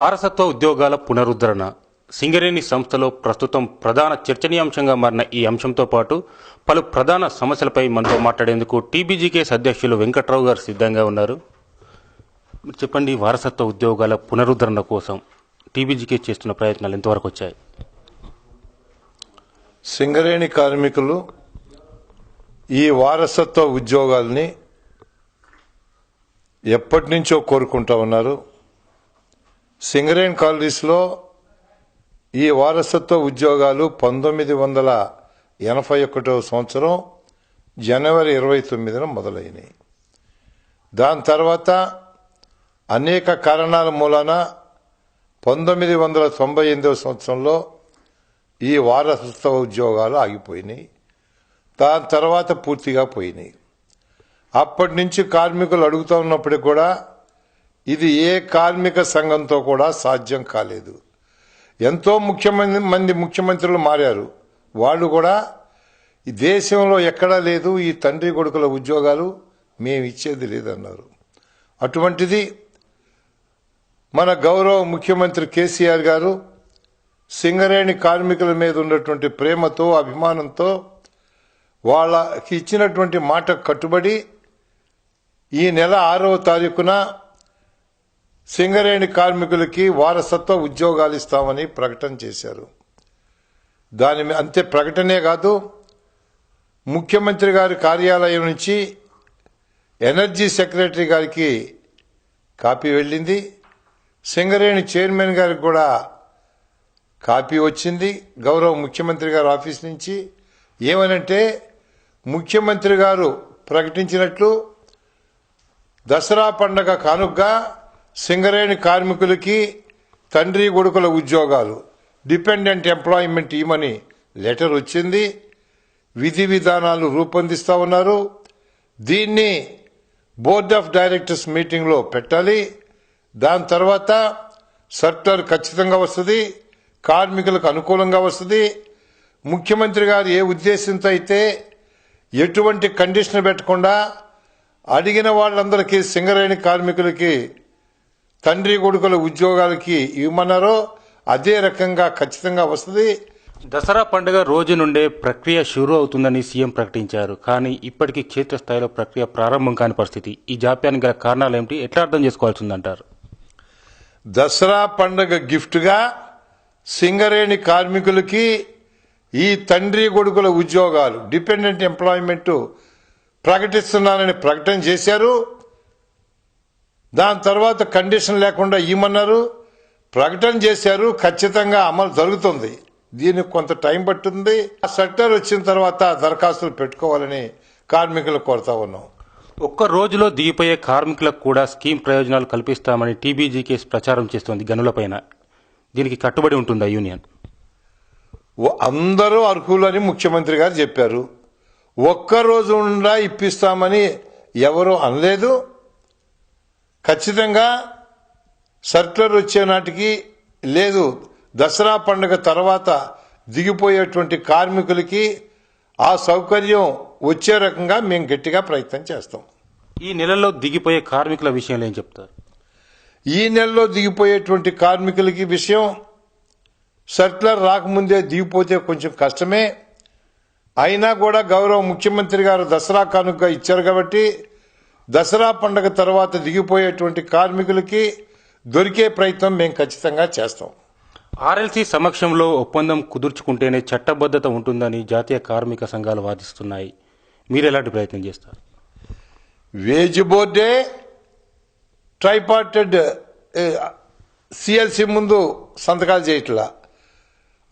వారసత్వ ఉద్యోగాల పునరుద్ధరణ సింగరేణి సంస్థలో ప్రస్తుతం ప్రధాన చర్చనీయాంశంగా మారిన ఈ అంశంతో పాటు పలు ప్రధాన సమస్యలపై మనతో మాట్లాడేందుకు టీబీజీకేస్ అధ్యక్షులు వెంకట్రావు గారు సిద్ధంగా ఉన్నారు. చెప్పండి వారసత్వ ఉద్యోగాల పునరుద్ధరణ కోసం టీబీజీకే చేస్తున్న ప్రయత్నాలు ఎంతవరకు వచ్చాయి? సింగరేణి కార్మికులు ఈ వారసత్వ ఉద్యోగాల్ని ఎప్పటి నుంచో కోరుకుంటా ఉన్నారు. సింగరేన్ కాలనీస్లో ఈ వారసత్వ ఉద్యోగాలు పంతొమ్మిది వందల ఎనభై ఒకటవ సంవత్సరం జనవరి ఇరవై తొమ్మిదిన మొదలైనవి దాని తర్వాత అనేక కారణాల మూలాన పంతొమ్మిది వందల తొంభై ఎనిమిదవ సంవత్సరంలో ఈ వారసత్వ ఉద్యోగాలు ఆగిపోయినాయి. దాని తర్వాత పూర్తిగా పోయినాయి. అప్పటి నుంచి కార్మికులు అడుగుతూ ఉన్నప్పటికీ కూడా ఇది ఏ కార్మిక సంఘంతో కూడా సాధ్యం కాలేదు. ఎంతో ముఖ్యమంత్రి మంది ముఖ్యమంత్రులు మారారు. వాళ్ళు కూడా ఈ దేశంలో ఎక్కడా లేదు ఈ తండ్రి కొడుకుల ఉద్యోగాలు మేము ఇచ్చేది లేదన్నారు. అటువంటిది మన గౌరవ ముఖ్యమంత్రి కేసీఆర్ గారు సింగరేణి కార్మికుల మీద ఉన్నటువంటి ప్రేమతో అభిమానంతో వాళ్ళకి ఇచ్చినటువంటి మాట కట్టుబడి ఈ నెల ఆరవ తారీఖున సింగరేణి కార్మికులకి వారసత్వ ఉద్యోగాలు ఇస్తామని ప్రకటన చేశారు. దాని అంతే ప్రకటనే కాదు ముఖ్యమంత్రి గారి కార్యాలయం నుంచి ఎనర్జీ సెక్రటరీ గారికి కాపీ వెళ్ళింది. సింగరేణి చైర్మన్ గారికి కూడా కాపీ వచ్చింది. గౌరవ ముఖ్యమంత్రి గారి ఆఫీస్ నుంచి. ఏమనంటే ముఖ్యమంత్రి గారు ప్రకటించినట్లు దసరా పండగ కానుగ్గా సింగరేణి కార్మికులకి తండ్రి కొడుకుల ఉద్యోగాలు డిపెండెంట్ ఎంప్లాయ్మెంట్ ఇవ్వమని లెటర్ వచ్చింది. విధి విధానాలు రూపొందిస్తా ఉన్నారు. దీన్ని బోర్డ్ ఆఫ్ డైరెక్టర్స్ మీటింగ్లో పెట్టాలి. దాని తర్వాత సర్టర్ ఖచ్చితంగా వస్తుంది కార్మికులకు అనుకూలంగా వస్తుంది. ముఖ్యమంత్రి గారు ఏ ఉద్దేశంతో అయితే ఎటువంటి కండిషన్ పెట్టకుండా అడిగిన వాళ్ళందరికీ సింగరేణి కార్మికులకి తండ్రి కొడుకుల ఉద్యోగాలకి ఇవ్వమన్నారో అదే రకంగా ఖచ్చితంగా వస్తుంది. దసరా పండుగ రోజు నుండే ప్రక్రియ షురూ అవుతుందని సీఎం ప్రకటించారు. కానీ ఇప్పటికీ క్షేత్రస్థాయిలో ప్రక్రియ ప్రారంభం కాని పరిస్థితి. ఈ జాప్యానికి గల కారణాలు ఏమిటి? ఎట్లా అర్థం చేసుకోవాల్సిందంటారు దసరా పండగ గిఫ్ట్గా సింగరేణి కార్మికులకి ఈ తండ్రి కొడుకుల ఉద్యోగాలు డిపెండెంట్ ఎంప్లాయ్మెంట్ ప్రకటిస్తున్నానని ప్రకటన చేశారు. దాని తర్వాత కండిషన్ లేకుండా ఇమ్మన్నారు ప్రకటన చేశారు ఖచ్చితంగా అమలు జరుగుతుంది. దీనికి కొంత టైం పట్టుంది. ఆ సెక్టర్ వచ్చిన తర్వాత దరఖాస్తులు పెట్టుకోవాలని కార్మికులు కోరుతా ఉన్నాం. ఒక్క రోజులో దిగిపోయే కార్మికులకు కూడా స్కీమ్ ప్రయోజనాలు కల్పిస్తామని టీబీజీకేస్ ప్రచారం చేస్తోంది గనులపైన దీనికి కట్టుబడి ఉంటుందా యూనియన్? అందరూ అర్హులని ముఖ్యమంత్రి గారు చెప్పారు. ఒక్క రోజు ఉండా ఇప్పిస్తామని ఎవరు అనలేదు. ఖచ్చితంగా సర్కులర్ వచ్చే నాటికి లేదు. దసరా పండుగ తర్వాత దిగిపోయేటువంటి కార్మికులకి ఆ సౌకర్యం వచ్చే రకంగా మేము గట్టిగా ప్రయత్నం చేస్తాం. ఈ నెలలో దిగిపోయే కార్మికుల విషయంలో ఏం చెప్తారు? ఈ నెలలో దిగిపోయేటువంటి కార్మికులకి విషయం సర్కులర్ రాకముందే దిగిపోతే కొంచెం కష్టమే. అయినా కూడా గౌరవ ముఖ్యమంత్రి గారు దసరా కానుక ఇచ్చారు కాబట్టి దసరా పండగ తర్వాత దిగిపోయేటువంటి కార్మికులకి దొరికే ప్రయత్నం మేము ఖచ్చితంగా చేస్తాం. ఆర్ఎల్సీ సమక్షంలో ఒప్పందం కుదుర్చుకుంటేనే చట్టబద్ధత ఉంటుందని జాతీయ కార్మిక సంఘాలు వాదిస్తున్నాయి. మీరు ఎలాంటి ప్రయత్నం చేస్తారు? వేజ్ బోర్డే ట్రైపార్టెడ్ సిఎల్సి ముందు సంతకాలు చేయట్లా.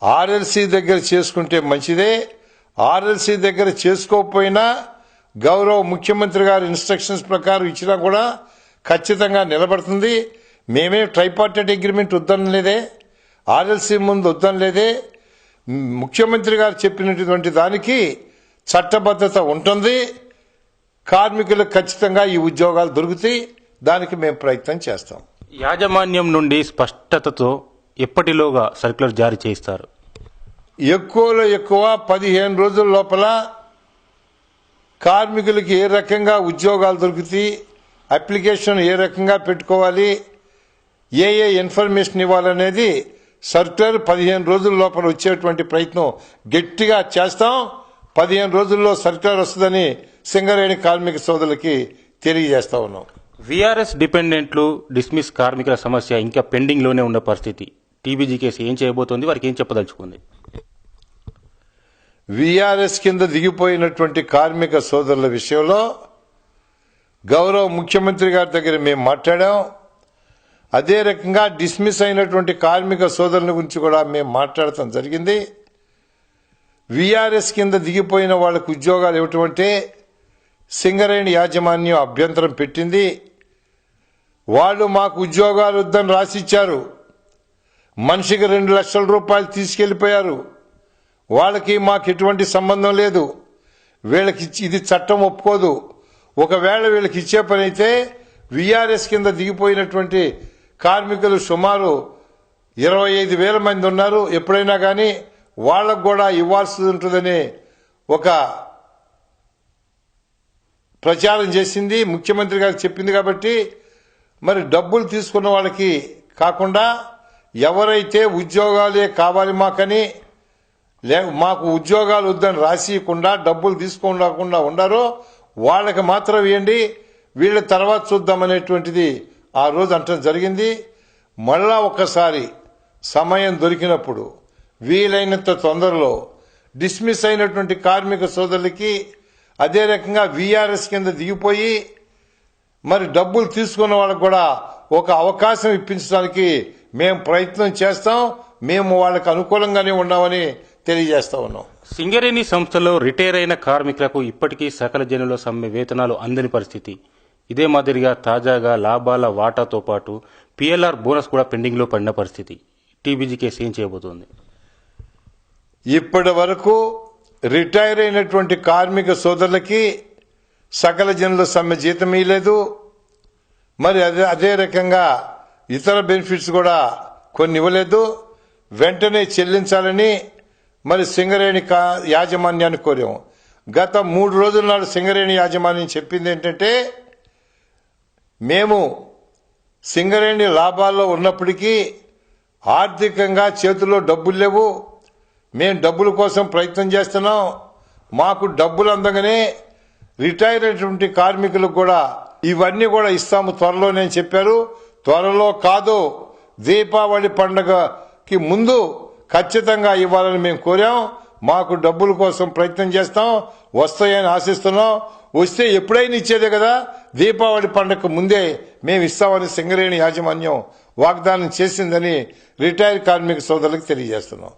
ఆర్ఎల్సి దగ్గర చేసుకుంటే మంచిదే ఆర్ఎల్సి దగ్గర చేసుకోకపోయినా గౌరవ ముఖ్యమంత్రి గారి ఇన్స్ట్రక్షన్స్ ప్రకారం ఇచ్చినా కూడా ఖచ్చితంగా నిలబడుతుంది. మేమే ట్రైపార్టెడ్ అగ్రిమెంట్ వద్దనలేదే. ఆర్ఎల్సి ముందు వద్దనలేదే. ముఖ్యమంత్రి గారు చెప్పినటువంటి దానికి చట్టబద్ధత ఉంటుంది. కార్మికులకు ఖచ్చితంగా ఈ ఉద్యోగాలు దొరుకుతాయి. దానికి మేము ప్రయత్నం చేస్తాం. యాజమాన్యం నుండి స్పష్టతతో ఎప్పటిలోగా సర్క్యులర్ జారీ చేయిస్తారు? ఎక్కువలో ఎక్కువ పదిహేను రోజుల లోపల కార్మికులకి ఏ రకంగా ఉద్యోగాలు దొరుకుతాయి అప్లికేషన్ ఏ రకంగా పెట్టుకోవాలి ఏ ఏ ఇన్ఫర్మేషన్ ఇవ్వాలనేది సర్క్యులర్ పదిహేను రోజుల లోపల వచ్చేటువంటి ప్రయత్నం. గట్టిగా చేస్తాం పదిహేను రోజుల్లో సర్క్యులర్ వస్తుందని సింగరేణి కార్మిక సోదరులకి తెలియజేస్తా ఉన్నాం. వీఆర్ఎస్ డిపెండెంట్లు డిస్మిస్ కార్మికుల సమస్య ఇంకా పెండింగ్లోనే ఉన్న పరిస్థితి. టీబీజీ కేసు ఏం చేయబోతోంది? వారికి ఏం చెప్పదలుచుకుంది? విఆర్ఎస్ కింద దిగిపోయినటువంటి కార్మిక సోదరుల విషయంలో గౌరవ ముఖ్యమంత్రి గారి దగ్గర మేము మాట్లాడాం. అదే రకంగా డిస్మిస్ అయినటువంటి కార్మిక సోదరుల గురించి కూడా మేము మాట్లాడటం జరిగింది. విఆర్ఎస్ కింద దిగిపోయిన వాళ్ళకు ఉద్యోగాలు ఇవ్వటమంటే సింగరేణి యాజమాన్యం అభ్యంతరం పెట్టింది. వాళ్ళు మాకు ఉద్యోగాలు వద్దని రాసిచ్చారు. మనిషికి రెండు లక్షల రూపాయలు తీసుకెళ్ళిపోయారు వాళ్ళకి మాకు ఎటువంటి సంబంధం లేదు. వీళ్ళకి ఇది చట్టం ఒప్పుకోదు. ఒకవేళ వీళ్ళకి ఇచ్చే పని అయితే విఆర్ఎస్ కింద దిగిపోయినటువంటి కార్మికులు సుమారు ఇరవై ఐదు వేల మంది ఉన్నారు. ఎప్పుడైనా కానీ వాళ్ళకు కూడా ఇవ్వాల్సి ఉంటుందని ఒక ప్రచారం చేసింది. ముఖ్యమంత్రి గారు చెప్పింది కాబట్టి మరి డబ్బులు తీసుకున్న వాళ్ళకి కాకుండా ఎవరైతే ఉద్యోగాలే కావాలి మాకని లే మాకు ఉద్యోగాలు వద్దని రాసియకుండా డబ్బులు తీసుకోకుండా ఉండారో వాళ్ళకి మాత్రం ఇవ్వండి వీళ్ళ తర్వాత చూద్దామనేటువంటిది ఆ రోజు అంటం జరిగింది. మళ్ళా ఒకసారి సమయం దొరికినప్పుడు వీలైనంత తొందరలో డిస్మిస్ అయినటువంటి కార్మిక సోదరులకి అదే రకంగా వీఆర్ఎస్ కింద దిగిపోయి మరి డబ్బులు తీసుకున్న వాళ్ళకు కూడా ఒక అవకాశం ఇప్పించడానికి మేము ప్రయత్నం చేస్తాం. మేము వాళ్ళకి అనుకూలంగానే ఉన్నామని తెలియజేస్తా ఉన్నాం సింగరేణి సంస్థలో రిటైర్ అయిన కార్మికులకు ఇప్పటికీ సకల జనుల సమ్మె వేతనాలు అందని పరిస్థితి. ఇదే మాదిరిగా తాజాగా లాభాల వాటాతో పాటు పిఎల్ఆర్ బోనస్ కూడా పెండింగ్లో పడిన పరిస్థితి. టీబీజీ కేసు ఏం చేయబోతోంది. ఇప్పటి వరకు రిటైర్ అయినటువంటి కార్మిక సోదరులకి సకల జనుల సమ్మె జీతం ఇవ్వలేదు మరి అదే అదే రకంగా ఇతర బెనిఫిట్స్ కూడా కొన్ని ఇవ్వలేదు. వెంటనే చెల్లించాలని మరి సింగరేణి కా- యాజమాన్యాన్ని కోరాము. గత మూడు రోజుల నాడు సింగరేణి యాజమాన్యం చెప్పింది ఏంటంటే మేము సింగరేణి లాభాల్లో ఉన్నప్పటికీ ఆర్థికంగా చేతుల్లో డబ్బులు లేవు. మేము డబ్బుల కోసం ప్రయత్నం చేస్తున్నాం. మాకు డబ్బులు అందగానే రిటైర్ అయినటువంటి కార్మికులకు కూడా ఇవన్నీ కూడా ఇస్తాము త్వరలో నేను చెప్పారు. త్వరలో కాదు. దీపావళి పండుగకి ముందు ఖచ్చితంగా ఇవ్వాలని మేము కోరాం. మాకు డబ్బుల కోసం ప్రయత్నం చేస్తాం. వస్తాయని ఆశిస్తున్నాం. వస్తే ఎప్పుడైనా ఇచ్చేదే కదా. దీపావళి పండుగకు ముందే మేము ఇస్తామని సింగరేణి యాజమాన్యం వాగ్దానం చేసిందని రిటైర్ కార్మిక సోదరులకు తెలియజేస్తున్నాం.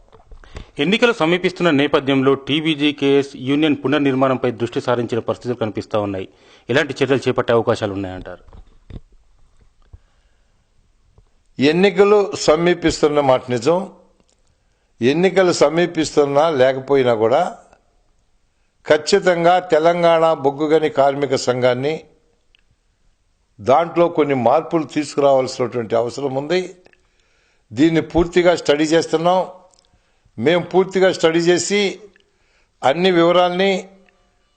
ఎన్నికలు సమీపిస్తున్న నేపథ్యంలో టీబీజీ కేఎస్ యూనియన్ పునర్నిర్మాణంపై దృష్టి సారించిన పరిస్థితులు కనిపిస్తా ఉన్నాయి. ఎలాంటి చర్యలు చేపట్టే అవకాశాలు ఉన్నాయంటారు? ఎన్నికలు సమీపిస్తున్న మాట నిజం. ఎన్నికలు సమీపిస్తున్నా లేకపోయినా కూడా ఖచ్చితంగా తెలంగాణ బొగ్గుగని కార్మిక సంఘాన్ని దాంట్లో కొన్ని మార్పులు తీసుకురావాల్సినటువంటి అవసరం ఉంది. దీన్ని పూర్తిగా స్టడీ చేస్తున్నాం. మేము పూర్తిగా స్టడీ చేసి అన్ని వివరాల్ని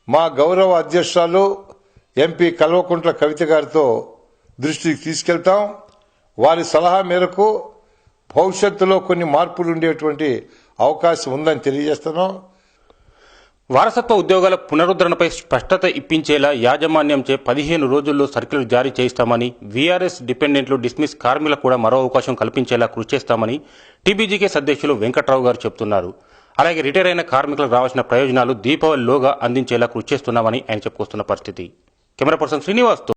మా గౌరవ అధ్యక్షురాలు ఎంపీ కల్వకుంట్ల కవిత గారితో దృష్టికి తీసుకెళ్తాం. వారి సలహా మేరకు భవిష్యత్తులో కొన్ని మార్పులు ఉండేటువంటి అవకాశం ఉందని తెలియజేస్తున్నాం. వారసత్వ ఉద్యోగాల పునరుద్ధరణపై స్పష్టత ఇప్పించేలా యాజమాన్యంచే పదిహేను రోజుల్లో సర్కిల్ జారీ చేయిస్తామని వీఆర్ఎస్ డిపెండెంట్లు డిస్మిస్ కార్మికులకు కూడా మరో అవకాశం కల్పించేలా కృషి చేస్తామని టీబీజీకేస్ అధ్యక్షులు వెంకట్రావు గారు చెబుతున్నారు అలాగే రిటైర్ అయిన కార్మికులకు రావాల్సిన ప్రయోజనాలు దీపావళిలోగా అందించేలా కృషి చేస్తున్నామని ఆయన చెప్పుకొస్తున్న పరిస్థితి. Camera person శ్రీనివాస్తో